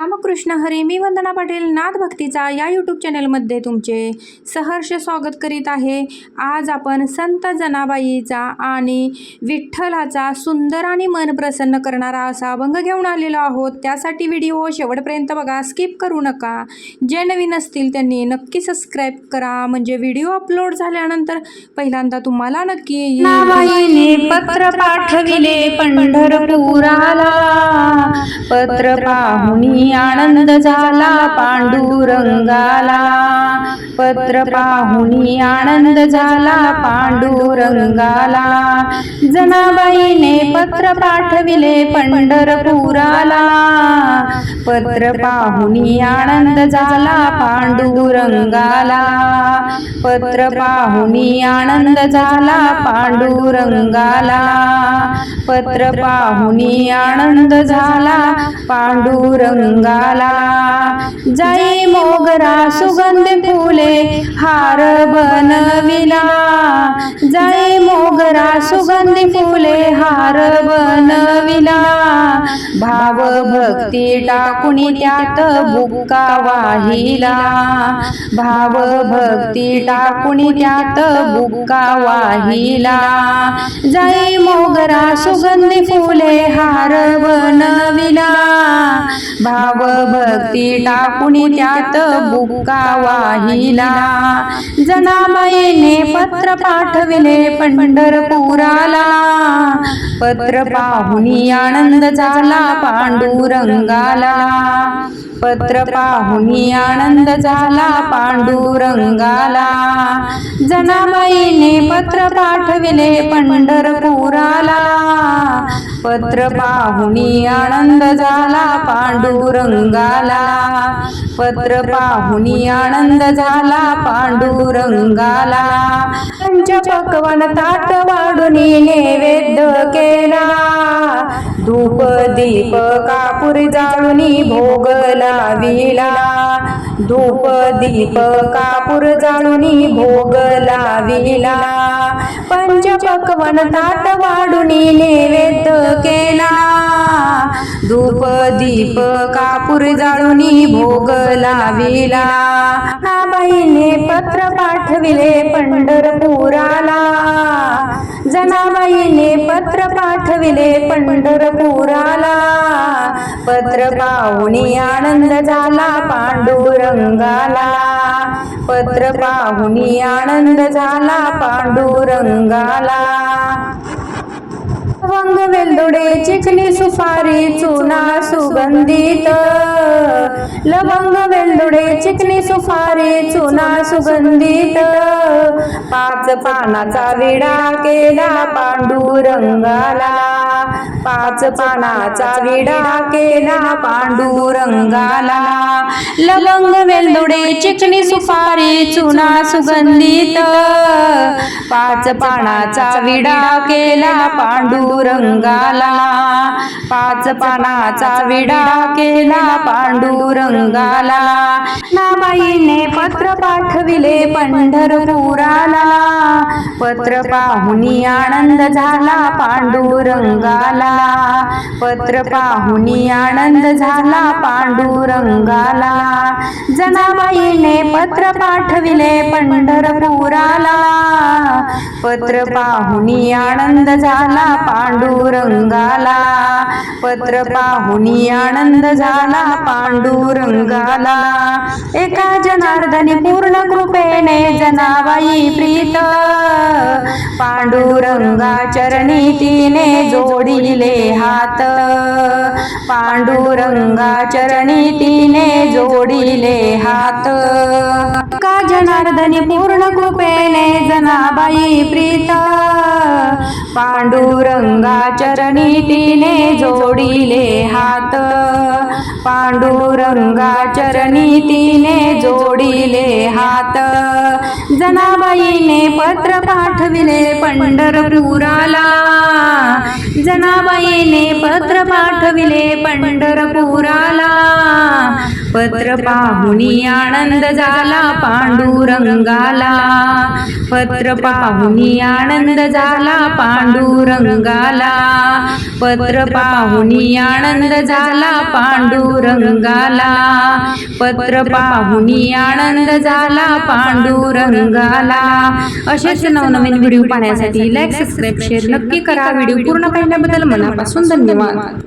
रामकृष्ण हरी मी वंदना पाटील नाथ भक्तीचा या यूट्यूब चॅनलमध्ये तुमचे सहर्ष स्वागत करीत आहे. आज आपण संत जनाबाईचा आणि विठ्ठलाचा सुंदर आणि मन प्रसन्न करणारा असा अभंग घेऊन आलेलो आहोत. त्यासाठी व्हिडिओ शेवटपर्यंत बघा स्किप करू नका. जे नवीन असतील त्यांनी नक्की सबस्क्राईब करा. म्हणजे व्हिडिओ अपलोड झाल्यानंतर पहिल्यांदा तुम्हाला नक्की पत्र पाठविले पंढरपुराला. पत्र आनंद झाला पांडुरंगाला. पत्र पाहुनी आनंद झाला पांडुरंगाला. जनाबाईने पत्र पाठविले पंढरपुराला. पत्र पाहुनी आनंद झाला पांडुरंगाला. पत्र पाहुनी आनंद झाला पांडुरंगाला. पत्र पाहुनी आनंद झाला पांडुरंगाला. जाई मोगरा सुगंध फुले हार बनविला. जाई मोगरा सुगंध फुले हार बनविला. भाव भक्ती टाकुनी त्यात बुक्का वाहिला. भाव भक्ती ती टाकुनी त्यात बुक्का वाहिला. जाई मोगरा सुगंधी फुले हार बनविला. भाव भक्ती टाकुनी त्यात बुक्का वाहिला. जनाबाईने पत्र पाठविले पंढरपुराला. पत्र पाहुनी आनंद झाला पांडुरंगाला. पत्र पाहुनी आनंद झाला पांडुरंगाला. जनाबाईने पत्र पाठविले पंढरपुराला. पत्र पाहुनी आनंद झाला पांडुरंगाला. पत्र पाहुनी आनंद झाला पांडुरंगाला. पंचपक्वन ताट वाढून नैवेद्य केला. धूप दीप कापूर जाळुनी भोग लाविला. धूप दीप कापूर जाळुनी भोग लाविला. पंचपक्वन तात वाढून नैवेद्य केला. धूप दीप कापूर जाळूनी भोग लाविला. नाबाईने पत्र पाठविले पंढरपुराला. जनाबाईने पत्र पाठविले पंढरपुराला. पत्र पाहुणी आनंद झाला पांडुरंगाला. पत्र पाहुणी आनंद झाला पांडुरंगाला. लवंग वेलदोडे चिकनी सुपारी चुना सुगंधित. लवंग वेलदोडे चिकनी सुपारी चुना सुगंधित. पाच पानाचा विडा केला पांडुरंगाला. पाच पानाचा विडा केला पांडुरंगाला. लवंग वेलदोडे चिकनी सुपारी चुना सुगंधित. पाच पानाचा विडा केला पांडुरंगाला. पाच पानाचा विडा केला पांडुरंगाला. नाबाईने पत्र पाठविले पंढरपुराला. पत्र पाहुनी आनंद झाला पांडुरंगाला. पत्र पाहुनी आनंद झाला पांडुरंगाला. जनाबाईने पत्र पाठविले पंढरपुराला. पत्र पाहुनी आनंद झाला पांडुरंगाला. पत्र पाहुनी आनंद झाला पांडुरंगाला. एका जनार्दनी पूर्ण कृपेने जनाबाई प्रीत. पांडुरंगा चरणी तिने जोडिले हात. पांडुरंगा चरणी तिने जोडिले हात. जनार्दनी पूर्ण कृपेने जनाबाई प्रीत. पांडुरंगा चरणी तिने जोडिले हात. पांडुरंगा चरणी तिने जोडिले हात. जनाबाईने पत्र पाठविले पंढरपुराला. जनाबाईने पत्र पाठविले पंढरपुराला. पत्र पत्र पाहुनी आनंद झाला पांडुरंगाला. पत्र पाहुनी आनंद झाला पांडुरंगाला. पत्र पाहुनी आनंद झाला पांडुरंगाला. पत्र पाहुनी आनंद झाला पांडुरंगाला. असेच नवनवीन व्हिडिओ पाहण्यासाठी लाईक सबस्क्राईब शेअर नक्की करा. व्हिडिओ पूर्ण पाहिल्याबद्दल मनापासून धन्यवाद.